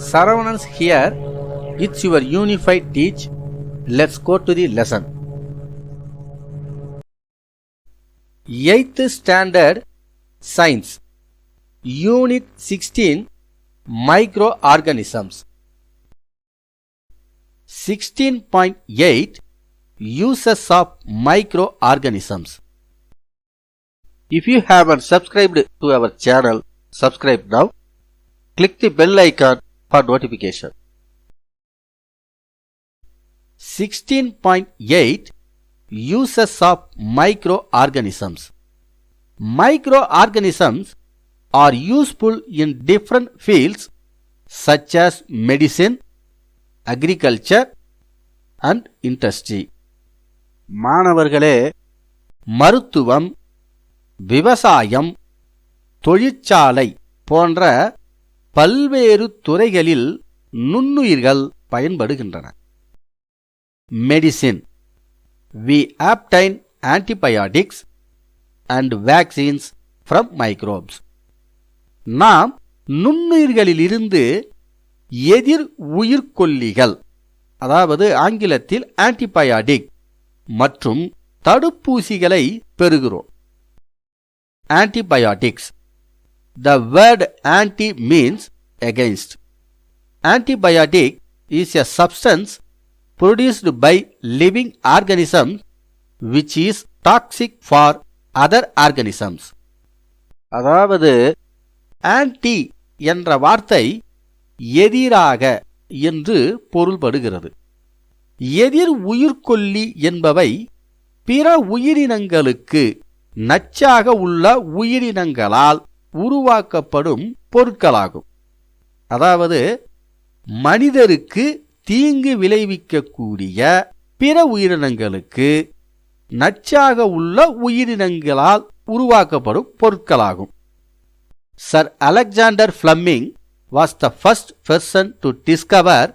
Saravanans here. It's your unified teach. Let's go to the lesson. 8th Standard Science Unit 16 Microorganisms 16.8 Uses of Microorganisms If you haven't subscribed to our channel, subscribe now. Click the bell icon for notification. 16.8 Uses of Microorganisms Microorganisms are useful in different fields such as medicine, agriculture and industry. மாணவர்களே மருத்துவம் விவசாயம் தொழிற்சாலை போன்ற பல்வேறு துறைகளில் நுண்ணுயிர்கள் பயன்படுகின்றன. Medicine we obtain antibiotics and vaccines from microbes நாம் நுண்ணுயிர்களிலிருந்து எதிர் உயிர்கொல்லிகள் அதாவது ஆங்கிலத்தில் ஆன்டிபயாட்டிக் மற்றும் தடுப்பூசிகளை பெறுகிறோம். Antibiotics the word anti means against antibiotic is a substance produced by living organisms which is toxic for other organisms அதாவது ஆன்டி என்ற வார்த்தை எதிராக என்று பொருள்படுகிறது எதிர் உயிர்கொல்லி என்பவை பிற உயிரினங்களுக்கு நச்சாக உள்ள உயிரினங்களால் உருவாக்கப்படும் பொருட்களாகும். அதாவது மனிதருக்கு தீங்கு விளைவிக்கக்கூடிய பிற உயிரினங்களுக்கு நச்சாக உள்ள உயிரினங்களால் உருவாக்கப்படும் பொருட்களாகும். Sir Alexander Fleming was the first person to discover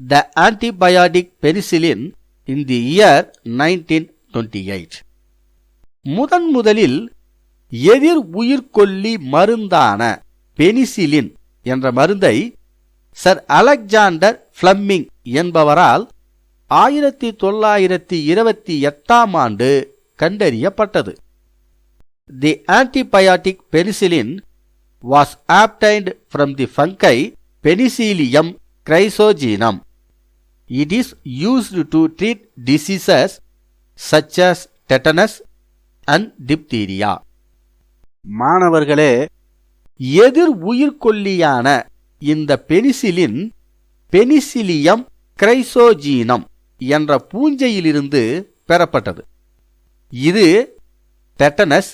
the antibiotic penicillin in the year nineteen twenty eight முதன் முதலில் எதிர் உயிர்கொல்லி மருந்தான பெனிசிலின் என்ற மருந்தை சர் அலெக்சாண்டர் ஃப்ளம்மிங் என்பவரால் ஆயிரத்தி தொள்ளாயிரத்தி இருபத்தி எட்டாம் ஆண்டு கண்டறியப்பட்டது. The antibiotic penicillin was obtained from the fungi penicillium chrysogenum it is used to treat diseases such as tetanus and diphtheria மாணவர்களே எதிர் உயிர்கொல்லியான இந்த பெனிசிலின் பெனிசிலியம் கிரைசோஜீனம் என்ற பூஞ்சையிலிருந்து பெறப்பட்டது. இது டெட்டனஸ்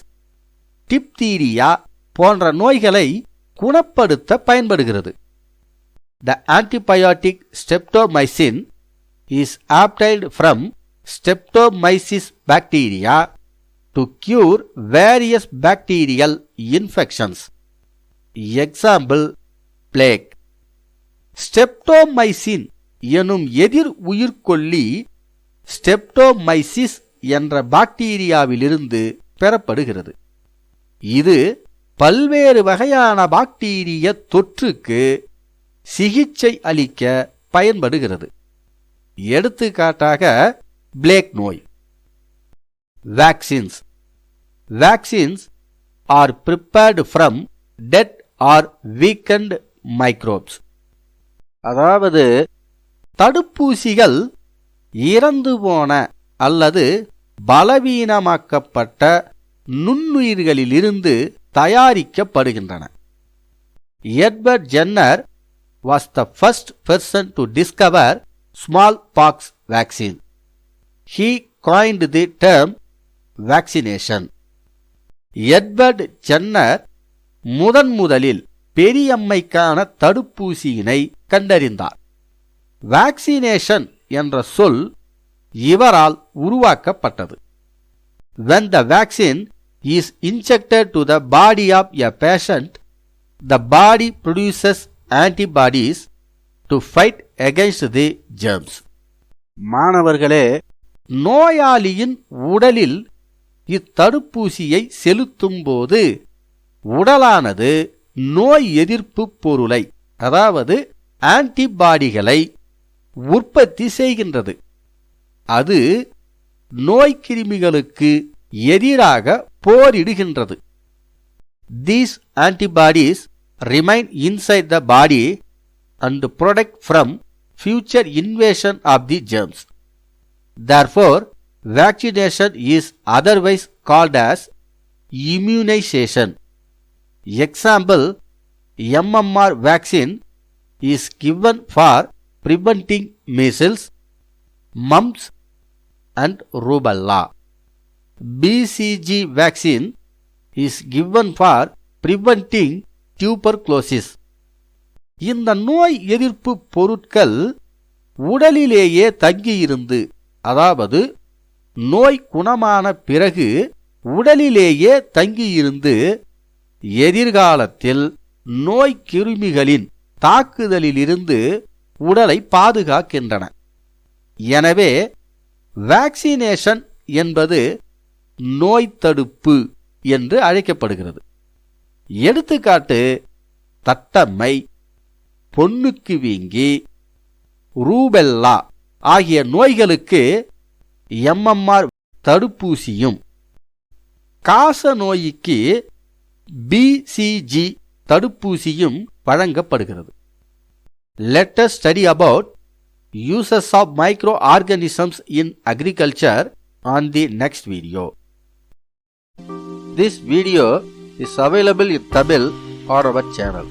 டிப்தீரியா போன்ற நோய்களை குணப்படுத்த பயன்படுகிறது. The antibiotic streptomycin is obtained from streptomyces bacteria to cure various bacterial infections example plague streptomycin எனும் எதிர் உயிர்கொல்லி ஸ்டெப்டோமைசிஸ் என்ற பாக்டீரியாவிலிருந்து பெறப்படுகிறது. இது பல்வேறு வகையான பாக்டீரிய தொற்றுக்கு சிகிச்சை அளிக்க பயன்படுகிறது. எடுத்துக்காட்டாக பிளேக் நோய். Vaccines vaccines are prepared from dead or weakened microbes அதாவது தடுப்பூசிகள் இறந்து போன அல்லது பலவீனமாக்கப்பட்ட நுண்ணுயிர்களிலிருந்து தயாரிக்கப்படுகின்றன. Edward Jenner was the first person to discover smallpox vaccine he coined the term vaccination Edward Jenner முதன் முதலில் பெரியம்மைக்கான தடுப்பூசியினை கண்டறிந்தார் வேக்சினேஷன் என்ற சொல் இவரால் உருவாக்கப்பட்டது when the vaccine is injected to the body of a patient the body produces antibodies to fight against the germs மாணவர்களே நோயாளியின் உடலில் இத்தடுப்பூசியை செலுத்தும்போது உடலானது நோய் எதிர்ப்பு பொருளை அதாவது ஆன்டிபாடிகளை உற்பத்தி செய்கின்றது. அது நோய்க்கிருமிகளுக்கு எதிராக போரிடுகின்றது. These antibodies remain inside the body and protect from future invasion of the germs Therefore, vaccination is otherwise called as immunization. Example MMR vaccine is given for preventing measles, mumps, and rubella. BCG vaccine is given for preventing tuberculosis. இந்த நோய் எதிர்ப்பு பொருட்கள் உடலிலேயே தங்கியிருந்து அதாவது நோய் குணமான பிறகு உடலிலேயே தங்கியிருந்து எதிர்காலத்தில் நோய் கிருமிகளின் தாக்குதலிலிருந்து உடலை பாதுகாக்கின்றன. எனவே வேக்சினேஷன் என்பது நோய் தடுப்பு என்று அழைக்கப்படுகிறது. எடுத்துக்காட்டு தட்டம்மை பொண்ணுக்கு வீங்கி ரூபெல்லா ஆகிய நோய்களுக்கு எம்எம்ஆர் தடுப்பூசியும். காச நோய்க்கு பிசிஜி தடுப்பூசியும் வழங்கப்படுகிறது. Let's study about uses of microorganisms in agriculture on the next video this video is available in Tamil on our channel